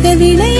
செய்த விளை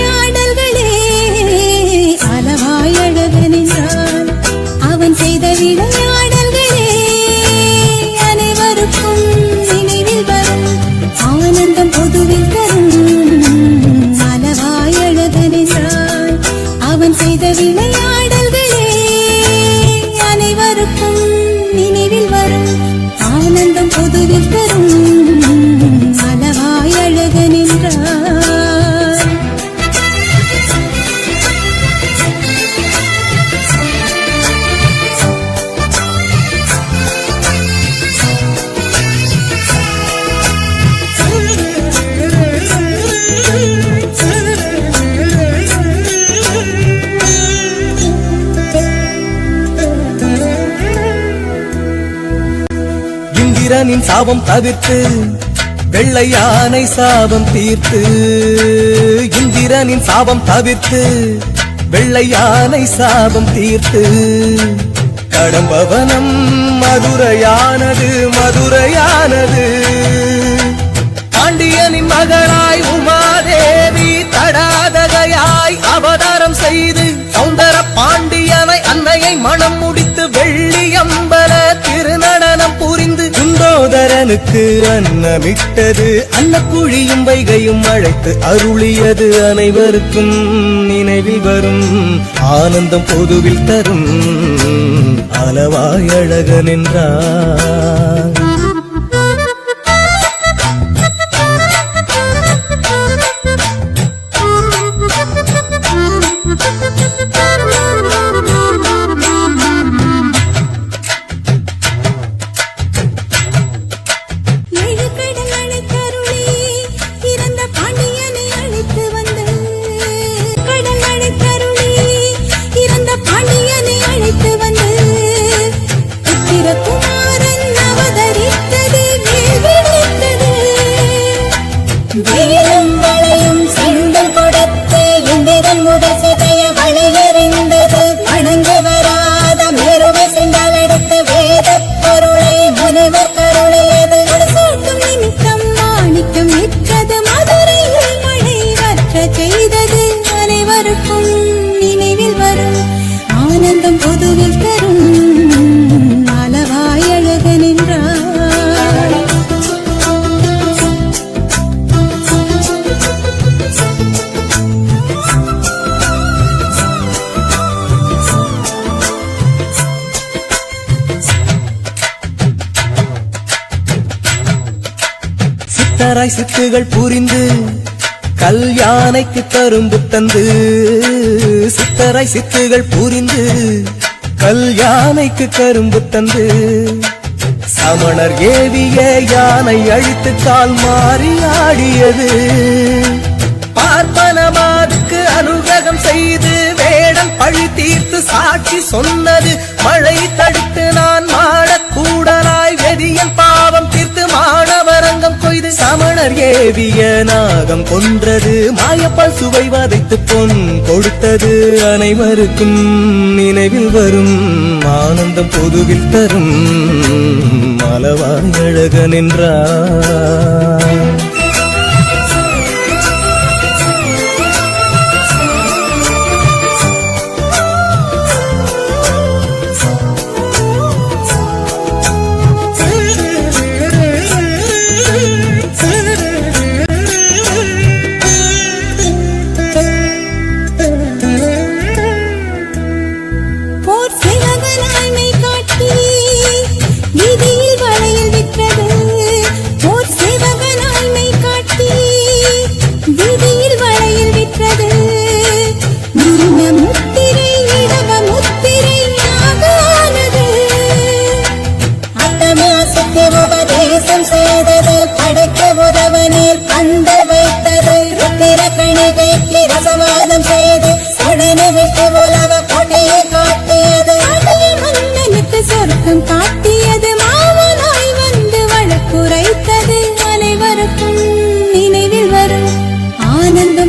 இந்திரனின் சாபம் தவிர்த்து வெள்ளை யானை சாபம் தீர்த்து இந்திரனின் சாபம் தவிர்த்து வெள்ளை யானை சாபம் தீர்த்து. கடம்பவனம் மதுரையானது மதுரையானது. பாண்டியனின் மகளாய் உமாதேவி தடாதகையாய் அவதாரம் செய்து சௌந்தர பாண்டியனை அன்னையை மனம் முடி குண்டோதரனுக்கு அன்னமிட்டது. அன்னக்குழியும் வைகையும் அழைத்து அருளியது அனைவருக்கும் நினைவில் வரும். ஆனந்தம் பொதுவில் தரும். அளவாய் அழகன் என்றார். சித்தராய் சித்துகள் புரிந்து கல்யாணைக்கு கரும்பு தந்து சித்தராய் சித்துகள் புரிந்து கல்யாணைக்கு கரும்பு தந்து. சமணர் ஏவிய யானை அழித்து கால் மாறி ஆடியது. பார்ப்பனமாதுக்கு அனுகிரகம் செய்து வேடம் பழி தீர்த்து சாட்சி சொன்னது. மழை தடுத்து நான் மாடக்கூடலாய் வெதியன் பாவம் தீர்த்து மாட சமணர் ஏவிய நாகம் கொன்றது. மாயப்பால் சுவை வதைத்து பொன் கொடுத்தது. அனைவருக்கும் நினைவில் வரும். ஆனந்தம் பொதுவில் தரும். அளவாய் அழகன் என்றார்.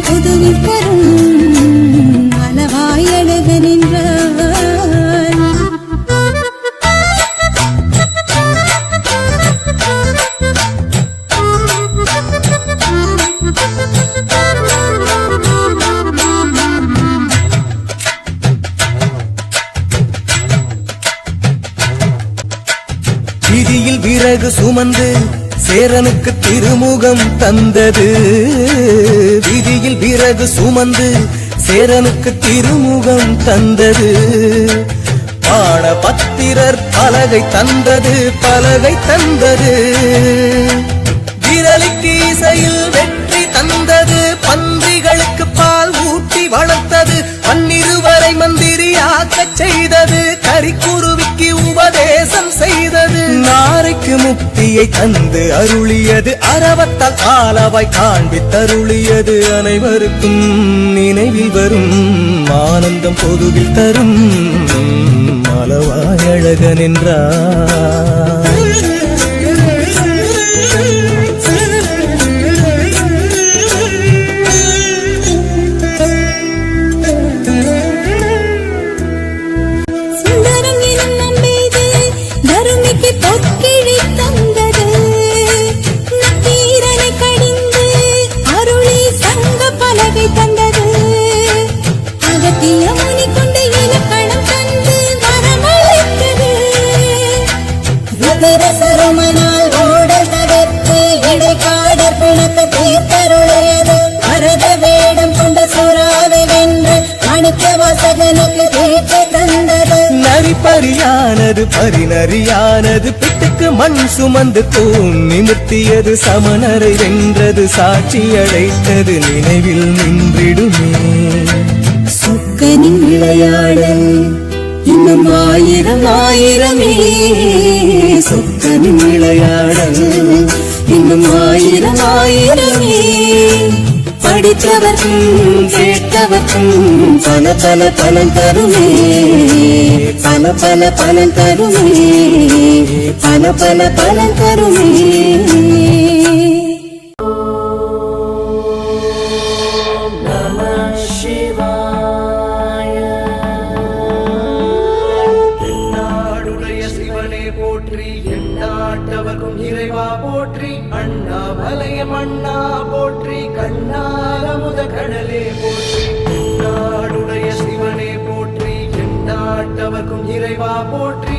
உதவி தரும் அளவாய் சுமந்து சேரனுக்கு சுகம் தந்தது. வீதியில் பிறகு சுமந்து சேரனுக்கு திருமுகம் தந்தது. பாட பத்திரர் பலகை தந்தது பலகை தந்தது. விரலிக்கு இசையில் வெற்றி தந்தது. பன்றிகளுக்கு பால் ஊட்டி வளர்த்தது. பன்னிருவரை மந்திரியாக்கச் செய்தது. கரிக்குருவிக்கு உபதேசம் செய்தது. நாரைக்கு முக்தியை தந்து அருளியது. அறவத்தால் ஆலவாய் காண்பித்தருளியது. அனைவருக்கும் நினைவில் வரும். ஆனந்தம் பொதுவில் தரும். அளவாய் அழகன் என்றார். நரிப்பறியானது பரிநறியானது பிட்டுக்கு மண் சுமந்து தூண் நிமிர்த்தியது சமணரை வென்றது சாட்சி அழைத்தது நினைவில் நின்றிடுமே. சொக்கனின் விளையாடல் இன்னும் ஆயிரம் ஆயிரமே. சொக்கனின் விளையாடல் இன்னும் ஆயிரம் ஆயிரமே. படித்தவர்க்கும் கேட்டவர்க்கும் பல பல பலன் தருமே. பல பல பலன் தருமே. பல பல பலன் தருமே. கண்ணால கடலே போற்றி நாடுடைய சிவனே போற்றி எண்ணாட்டவர்க்கும் இறைவா போற்றி.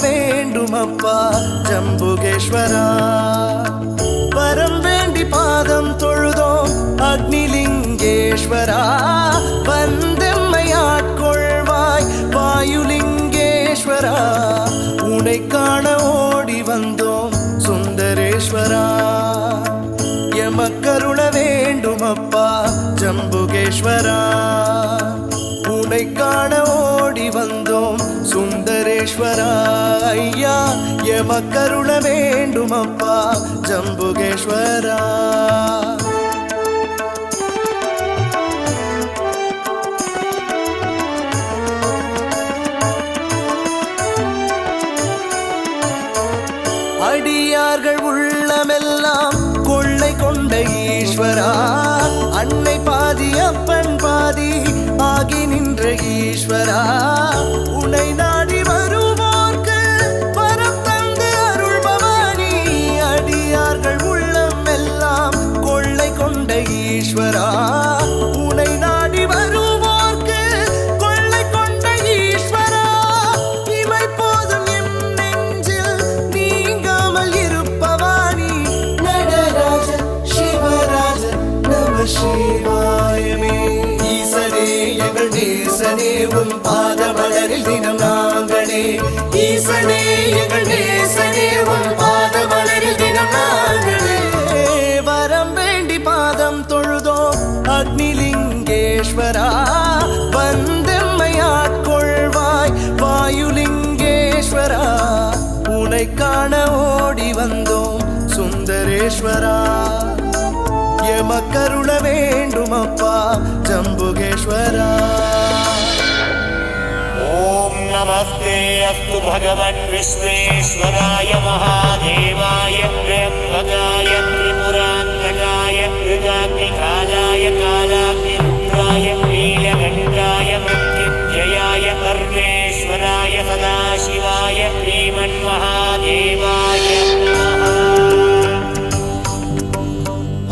வேண்டும் அப்பா ஜம்புகேஸ்வரா. வரம் வேண்டி பாதம் தொழுதோம் அக்னிலிங்கேஸ்வரா. வந்தெம்மையாட்கொள்வாய் வாயுலிங்கேஸ்வரா. உனை காண ஓடி வந்தோம் சுந்தரேஸ்வரா. எமக்கருண வேண்டும் அப்பா ஜம்புகேஸ்வரா. ஜம்புகேஸ்வரா ஐயா எமக்கருண வேண்டும் அப்பா ஜம்புகேஸ்வரா. அடியார்கள் உள்ளமெல்லாம் கொள்ளை கொண்ட ஈஸ்வரா அன்னை பாதி அப்பன் பாதி ஆகி நின்ற ஈஸ்வரா உனை நான் உன்னை காண ஓடி வந்தோம். சுந்தரேஸ்வரா எமக்கருள வேண்டும் அப்பா ஜம்புகேஸ்வரா. ஓம் நமஸ்தே அஸ்து பகவன் விஸ்வேஸ்வராய மகாதேவாய பிரம்மகாய திரிபுராந்தகாய கிருதாத்மிகாய காய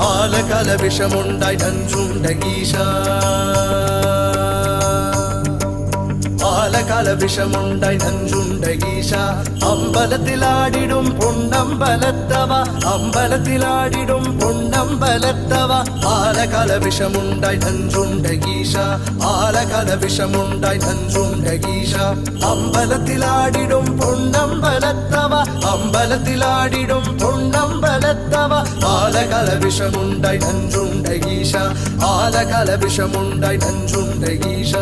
ஆலகல விஷமுண்டாய் நன்றுண்ட ஈஷா. ആലകല വിഷമുണ്ടായി നഞ്ചുണ്ട ഈശ അമ്പലത്തിലാടിടും പൊന്നമ്പലത്തവ അമ്പലത്തിലാടിടും പൊന്നമ്പലത്തവ ആലകല വിഷമുണ്ടായി നഞ്ചുണ്ട ഈശ ആലകല വിഷമുണ്ടായി നഞ്ചുണ്ട ഈശ അമ്പലത്തിലാടിടും പൊന്നമ്പലത്തവ അമ്പലത്തിലാടിടും പൊന്നമ്പലത്തവ ആലകല വിഷമുണ്ടായി നഞ്ചുണ്ട ഈശ ആലകല വിഷമുണ്ടായി നഞ്ചുണ്ട ഈശ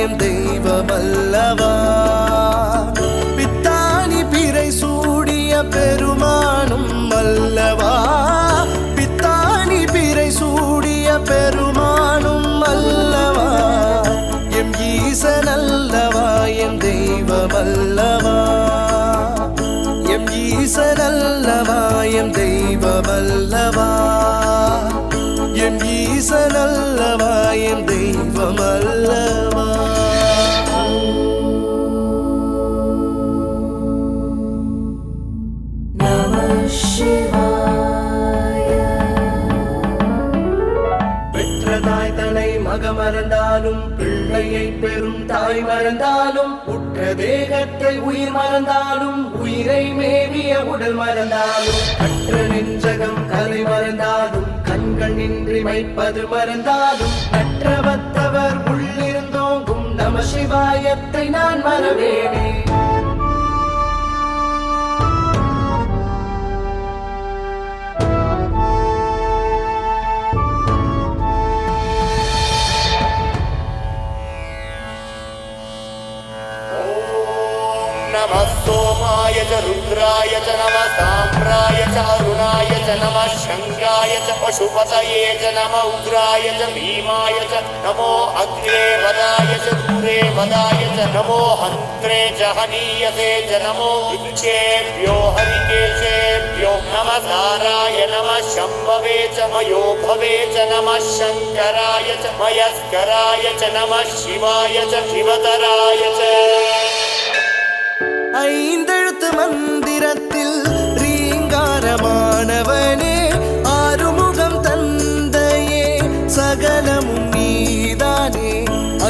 என் எம் தெய்வமல்லவா? பித்தானி பிறை சூடிய பெருமானும் அல்லவா? பித்தானி பிறை சூடிய பெருமானும் அல்லவா? எம் ஈச ஈசனல்லவா எம் தெய்வமல்லவா? எம் ஈசனல்லவா எம் தெய்வமல்லவா? எம் ஈசனல்லவா என் தெய்வமல்லவா? பெற்ற தாய் மறந்தாலும் உற்ற தேகத்தை உயிர் மறந்தாலும் உயிரை மேவிய உடல் மறந்தாலும் கற்ற நெஞ்சகம் கதை மறந்தாலும் கண்கள் நின்றி மைப்பது மறந்தாலும் கற்றவத்தவர் உள்ளிருந்தோங்கும் நம சிவாயத்தை நான் மறவேனே. च रुद्राय च नमः साम्राय च अरुणाय च नमः शङ्गाय च पशुपतये च नम उग्राय च भीमाय च नमो अग्रे वदाय च दूरे वदाय च नमो हन्त्रे च हनीयसे च नमो उच्चेभ्यो हरिकेशेभ्यो नमः साराय नमः शम्भवे च मयो भवे च नमः शङ्कराय च मयस्कराय च नमः शिवाय च शिवतराय च ஐந்தெழுத்து மந்திரத்தில்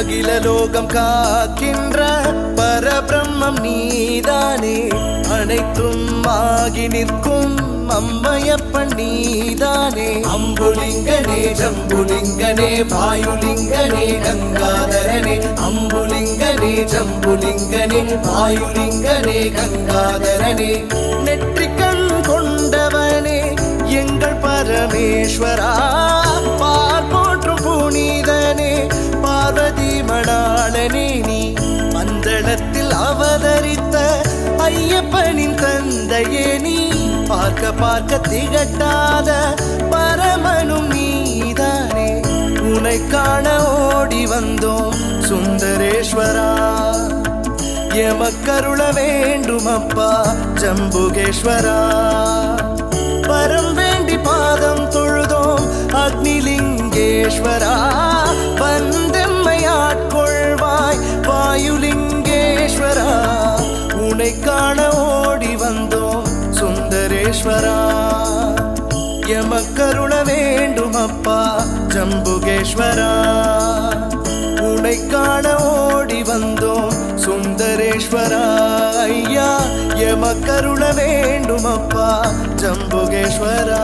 அகில லோகம் காக்கின்ற பரபிரம்மம் நீதானே. அனைத்தும் ஆகி நிற்கும் அம்மையப்பன் நீதானே. அம்புலிங்கனே ஜம்புலிங்கனே வாயுலிங்கனே கங்காதரனே. அம்புலிங்கனே ஜம்புலிங்கனே வாயுலிங்கனே கங்காதரனே. நெற்றிக்கண் கொண்டவனே எங்கள் பரமேஸ்வரா. பார் போற்றும் புனிதனே நீ மந்தளத்தில் அவதரித்த ஐயப்பனின் தந்தையே நீ. பார்க்க பார்க்க திகட்டாத பரமனும் நீதானே. உனை காண ஓடி வந்தோம் சுந்தரேஸ்வரா. எமக்கருள வேண்டும் அப்பா ஜம்புகேஸ்வரா. பரம் வேண்டி பாதம் தொழுதோம் அக்னிலிங்கேஸ்வரா. வாயுலிங்கேஸ்வரா உனை காண ஓடி வந்தோம் சுந்தரேஸ்வரா. எமக்கருள வேண்டும் அப்பா ஜம்புகேஸ்வரா. உனை காண ஓடி வந்தோம் சுந்தரேஸ்வரா. ஐயா எமக்கருள வேண்டும் அப்பா ஜம்புகேஸ்வரா.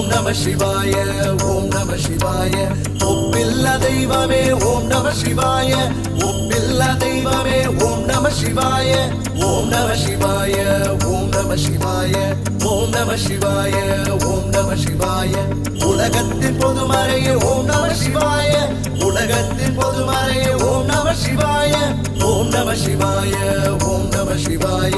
ஓம் நம சிவாய ஓம் நம சிவாய ஒப்பில்ல தெய்வமே ஓம் நம சிவாய ஒப்பில்ல தெய்வமே ஓம் நம சிவாய ஓம் நம சிவாய ஓம் நம சிவாய ஓம் நம சிவாய ஓம் நம சிவாய உலகத்தின் பொதுமறையே ஓம் நம சிவாய உலகத்தின் பொதுமறையே ஓம் நம சிவாய ஓம் நம சிவாய ஓம் நம சிவாய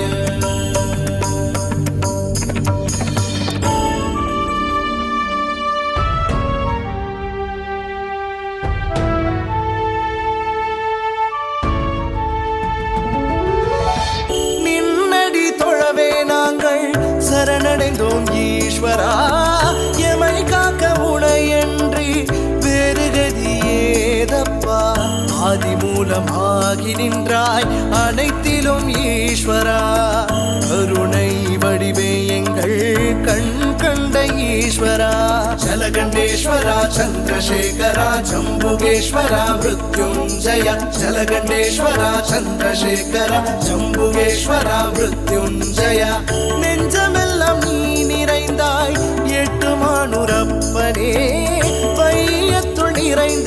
சரணடைந்தோம் ஈஸ்வரா. எமை காக்க உனையன்றி வேறு கதி ஏதப்பா ஆதி மூலமாகி நின்றாய் அனைத்திலும் ஈஸ்வரா. கருணை வடிவே எங்கள் கண் கண்ட ஈஸ்வரா. ஜலகண்டேஸ்வரா சந்திரசேகரா ஜம்புகேஸ்வரா மிருத்யுஞ்சய. ஜலகண்டேஸ்வரா சந்திரசேகரா ஜம்புகேஸ்வரா மிருத்யுஞ்சய. நெஞ்ச எட்டு மானுரப்பனே வையத்துள் நிறைந்து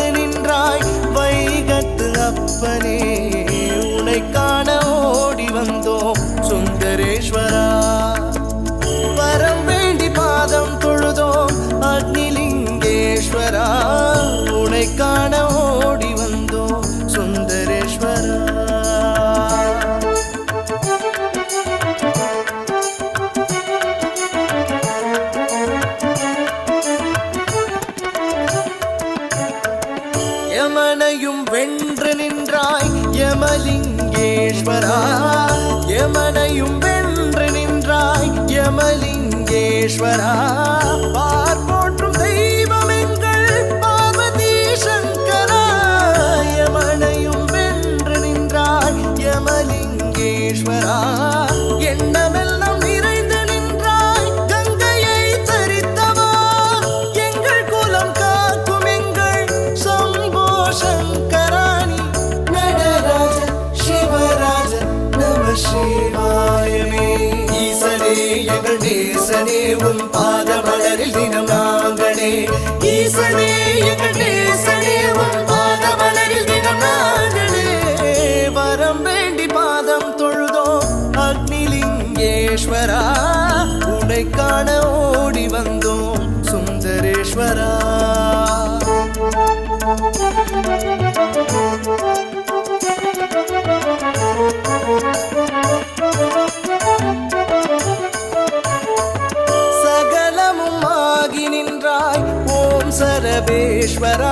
ஈஸ்வரா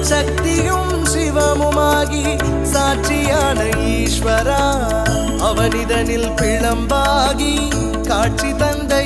சக்தியும் சிவமுமாகி சாட்சியான ஈஸ்வரா. அவனிதனில் பிளம்பாகி காட்சி தந்தை